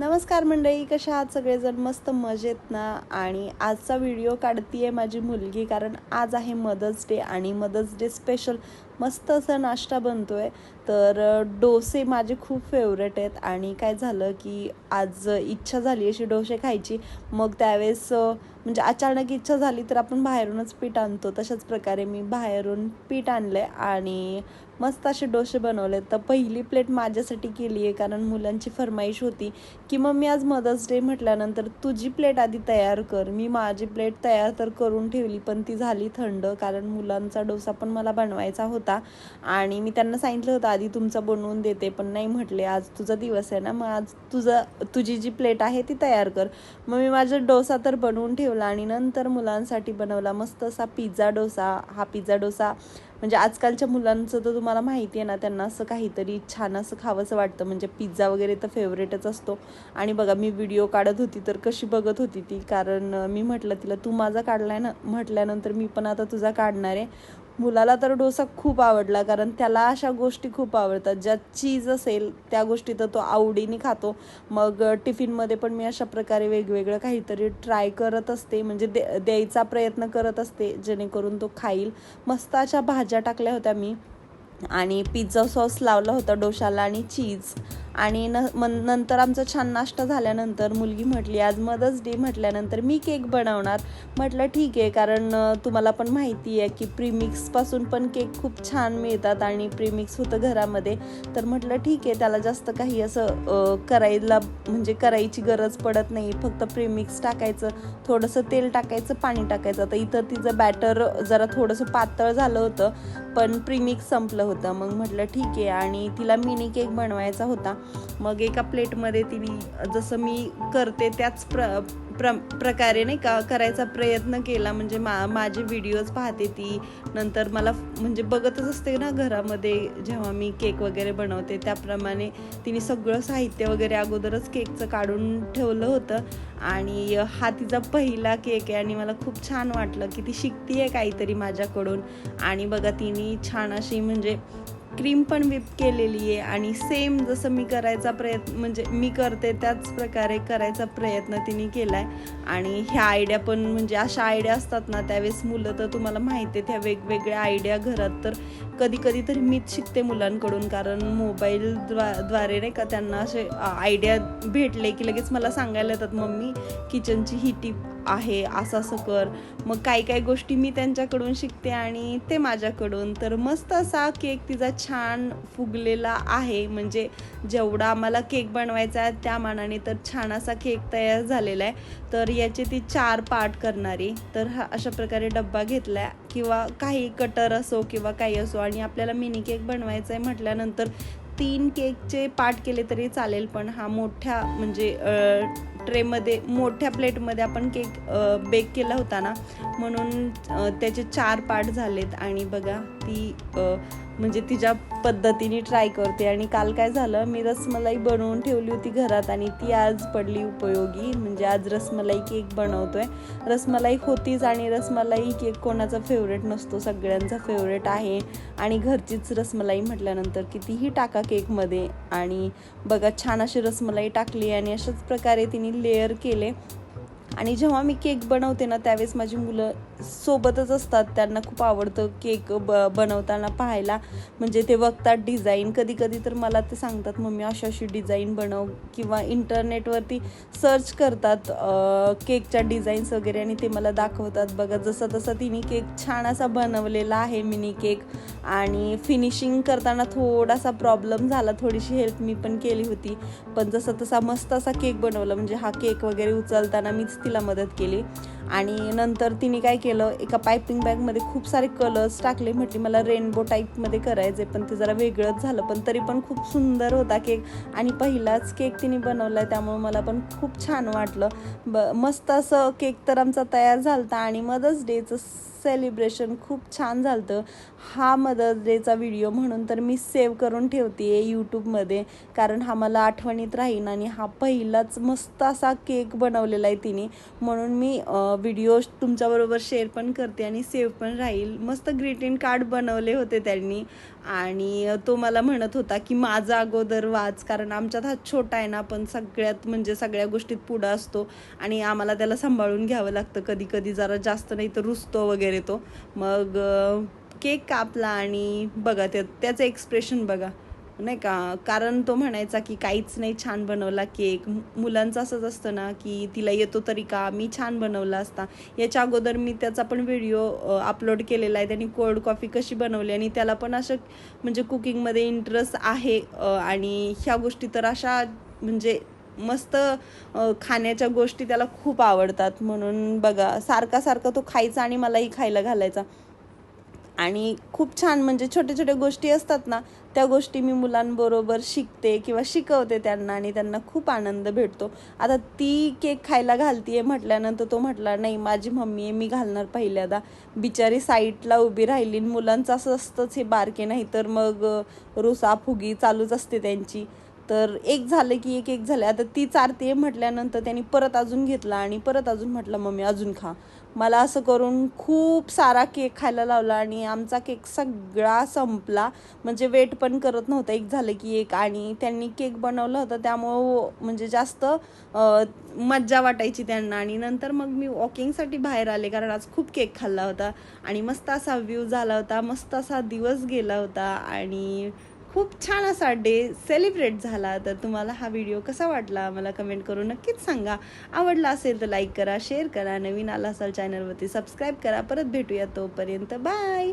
नमस्कार मंडळी कशा आहात सगळेजण? मस्त मजेत ना? आणि आजचा व्हिडिओ काढतीये माझी मुलगी कारण आज आहे मदर्स डे आणि मदर्स डे स्पेशल मस्त असा नाश्ता बनतो आहे तर डोसे माझे खूप फेवरेट आहेत. आणि काय झालं की आज इच्छा झाली अशी डोसे खायची. मग त्यावेळेस म्हणजे अचानक इच्छा झाली तर आपण बाहेरूनच पीठ आणतो. तशाच प्रकारे मी बाहेरून पीठ आणलंय आणि मस्त असे डोसे बनवले तर पहिली प्लेट माझ्यासाठी केली आहे कारण मुलांची फरमाईश होती की मग मी आज मदर्स डे म्हटल्यानंतर तुझी प्लेट आधी तयार कर. मी माझी प्लेट तयार तर करून ठेवली पण ती झाली थंड कारण मुलांचा डोसा पण मला बनवायचा होता. आणि मी त्यांना सांगितलं होतं आधी तुमचा बनवून देते पण नाही म्हटले आज तुझा दिवस आहे ना मग आज तुझं तुझी जी प्लेट आहे ती तयार कर. मग मी माझा डोसा तर बनवून ठेवला आणि नंतर मुलांसाठी बनवला मस्त असा पिझ्झा डोसा. हा पिझ्झा डोसा म्हणजे आजकालच्या मुलांचं तर तुम्हाला माहिती आहे ना त्यांना असं काहीतरी छान असं खावंसं वाटतं. म्हणजे पिझ्झा वगैरे तर फेवरेटच असतो. आणि बघा मी व्हिडिओ काढत होती तर कशी बघत होती ती. कारण मी म्हटलं तिला तू माझा काढलाय ना म्हटल्यानंतर मी पण आता तुझा काढणार आहे. मुलाला तर डोसा खूप आवडला कारण त्याला अशा गोष्टी खूप आवडतात. ज्यात चीज असेल त्या गोष्टी तर तो आवडीने खातो. मग टिफिनमध्ये पण मी अशा प्रकारे वेगवेगळं काहीतरी ट्राय करत असते. म्हणजे दे द्यायचा प्रयत्न करत असते जेणेकरून तो खाईल. मस्त अशा भाज्या टाकल्या होत्या मी. आणि पिझ्झा सॉस लावला होता डोशाला आणि चीज आणि न मन नंतर आमचा छान नाश्ता झाल्यानंतर मुलगी म्हटली आज मदर्स डे म्हटल्यानंतर मी केक बनवणार. म्हटलं ठीक आहे कारण तुम्हाला पण माहिती आहे की प्रीमिक्सपासून पण केक खूप छान मिळतात आणि प्रीमिक्स होतं घरामध्ये. तर म्हटलं ठीक आहे त्याला जास्त काही असं करायला म्हणजे करायची गरज पडत नाही. फक्त प्रीमिक्स टाकायचं थोडंसं तेल टाकायचं पाणी टाकायचं. तर इथं तिचं बॅटर जरा थोडंसं पातळ झालं होतं पण प्रीमिक्स संपलं होतं. मग म्हटलं ठीक आहे. आणि तिला मिनी केक बनवायचा होता. मग एका प्लेटमध्ये तिने जसं मी करते त्याच प्र प्र प्रकारे नाही का करायचा प्रयत्न केला. म्हणजे मा माझे व्हिडिओज पाहते ती. नंतर मला म्हणजे बघतच असते ना घरामध्ये जेव्हा मी केक वगैरे बनवते. त्याप्रमाणे तिने सगळं साहित्य वगैरे अगोदरच केकचं काढून ठेवलं होतं. आणि हा तिचा पहिला केक आहे आणि मला खूप छान वाटलं की ती शिकतीये काहीतरी माझ्याकडून. आणि बघा तिने छान अशी म्हणजे क्रीम पण विप केलेली आहे आणि सेम जसं मी करायचा प्रयत्न म्हणजे मी करते त्याच प्रकारे करायचा प्रयत्न तिने आहे आणि ह्या आयडिया पण म्हणजे अशा आयडिया असतात ना त्यावेळेस मुलं तर तुम्हाला माहिती आहे त्या वेगवेगळ्या आयडिया घरात तर कधी कधी तरी मीच शिकते मुलांकडून कारण मोबाईलद्वा द्वारे नाही का त्यांना असे आयडिया भेटले की लगेच मला सांगायला येतात मम्मी किचनची ही टीप आहे असं असं कर. मग काही काही गोष्टी मी त्यांच्याकडून शिकते आणि ते माझ्याकडून. तर मस्त असा केक तिचा छान छान फुगलेला आहे. म्हणजे जेवढा आम्हाला केक बनवायचा आहे त्या मानाने तर छान असा केक तयार झालेला आहे. तर याचे ती चार पार्ट करणारी. तर हा अशा प्रकारे डब्बा घेतला आहे किंवा काही कटर असो किंवा काही असो आणि आपल्याला मिनी केक बनवायचा आहे म्हटल्यानंतर तीन केकचे पार्ट केले तरी चालेल. पण हा मोठ्या म्हणजे ट्रेमध्ये मोठ्या प्लेटमध्ये आपण केक बेक केला होता ना. म्हणून त्याचे चार पार्ट झालेत. आणि बघा ती म्हणजे तिच्या पद्धतीने ट्राय करते. आणि काल काय झालं मी रसमलाई बनवून ठेवली होती घरात आणि ती आज पडली उपयोगी. म्हणजे आज रसमलाई केक बनवतोय. रसमलाई होतीच आणि रसमलाई केक कोणाचा फेवरेट नसतो सगळ्यांचा फेवरेट आहे. आणि घरचीच रसमलाई म्हटल्यानंतर कितीही टाका केकमध्ये. आणि बघा छान अशी रसमलाई टाकली आणि अशाच प्रकारे तिने लेअर केले. आणि जेव्हा मी केक बनवते ना त्यावेळेस माझी मुलं सोबतच असतात. त्यांना खूप आवडतं केक ब बनवताना पाहायला. म्हणजे ते बघतात डिझाईन. कधी कधी तर मला ते सांगतात मम्मी अशी अशी डिझाईन बनव. किंवा इंटरनेटवरती सर्च करतात केकच्या डिझाईन्स वगैरे आणि ते मला दाखवतात. बघा जसं तसं तिने केक छान असा बनवलेला आहे मिनी केक. आणि फिनिशिंग करताना थोडासा प्रॉब्लेम झाला. थोडीशी हेल्प मी पण केली होती. पण जसं तसा मस्त असा केक बनवला. म्हणजे हा केक वगैरे उचलताना मीच तिला मदत केली. आणि नंतर तिने काय केलं एका पायपिंग बॅगमध्ये खूप सारे कलर्स टाकले. म्हटली मला रेनबो टाईपमध्ये करायचे पण ते जरा वेगळंच झालं. पण तरी पण खूप सुंदर होता केक आणि पहिलाच केक तिने बनवला आहे त्यामुळे मला पण खूप छान वाटलं. ब मस्त असं केक तर आमचा तयार झाला होता आणि मदर्स डेचं सेलिब्रेशन खूप छान झालं हा मदर्स डेचा व्हिडिओ म्हणून तर मी सेव्ह करून ठेवते आहे यूट्यूबमध्ये कारण हा मला आठवणीत राहीन आणि हा पहिलाच मस्त असा केक बनवलेला आहे तिने. म्हणून मी व्हिडिओ तुमच्याबरोबर शेअर पण करते आणि सेव्ह पण राहील. मस्त ग्रीटिंग कार्ड बनवले होते त्यांनी. आणि तो मला म्हणत होता की माझा अगोदर वाच कारण आमच्यात हा छोटा आहे ना पण सगळ्यात म्हणजे सगळ्या गोष्टीत पुढं असतो आणि आम्हाला त्याला सांभाळून घ्यावं लागतं. कधी कधी जरा जास्त नाही तर रुसतो वगैरे तो. मग केक कापला आणि बघा त्या त्याचं एक्सप्रेशन बघा. नाही का? कारण तो म्हणायचा की काहीच नाही छान बनवला केक. मुलांचं असंच असतं ना की तिला येतो तरी का? मी छान बनवला असता. याच्या अगोदर मी त्याचा पण व्हिडिओ अपलोड केलेला आहे. त्यांनी कोल्ड कॉफी कशी बनवली आणि त्याला पण असं म्हणजे कुकिंगमध्ये इंटरेस्ट आहे आणि ह्या गोष्टी तर अशा म्हणजे मस्त खाण्याच्या गोष्टी त्याला खूप आवडतात. म्हणून बघा सारखा सारखा तो खायचा आणि मलाही खायला घालायचा. आणि खूप छान म्हणजे छोट्या छोट्या गोष्टी असतात ना त्या गोष्टी मी मुलांबरोबर शिकते किंवा शिकवते त्यांना आणि त्यांना खूप आनंद भेटतो. आता ती केक खायला घालतीये म्हटल्यानंतर तो म्हटला नाही माझी मम्मी आहे मी घालणार पहिल्यांदा. बिचारी साईटला उभी राहिली मुलांचं असं असतंच हे बारके नाही तर मग रुसा फुगी चालूच असते त्यांची. तर एक झालं की एक एक झालं. आता ती चारते म्हटल्यानंतर त्यांनी परत अजून घेतला आणि परत अजून म्हटलं मम्मी अजून खा. मला असं करून खूप सारा केक खायला लावला आणि आमचा केक सगळा संपला. म्हणजे वेट पण करत नव्हता. एक झालं की एक आणि त्यांनी केक बनवला होता. त्यामुळं हो, म्हणजे जास्त मज्जा वाटायची त्यांना. आणि नंतर मग मी वॉकिंगसाठी बाहेर आले कारण आज खूप केक खाल्ला होता. आणि मस्त असा व्ह्यू झाला होता. मस्त असा दिवस गेला होता. आणि खूप छान असा डे सेलिब्रेट झाला. तर तुम्हाला हा व्हिडिओ कसा वाटला? मला कमेंट करून नक्कीच सांगा. आवडला असेल तर लाईक करा शेअर करा. नवीन आला असाल चॅनलवरती सबस्क्राईब करा. परत भेटूया तोपर्यंत. बाय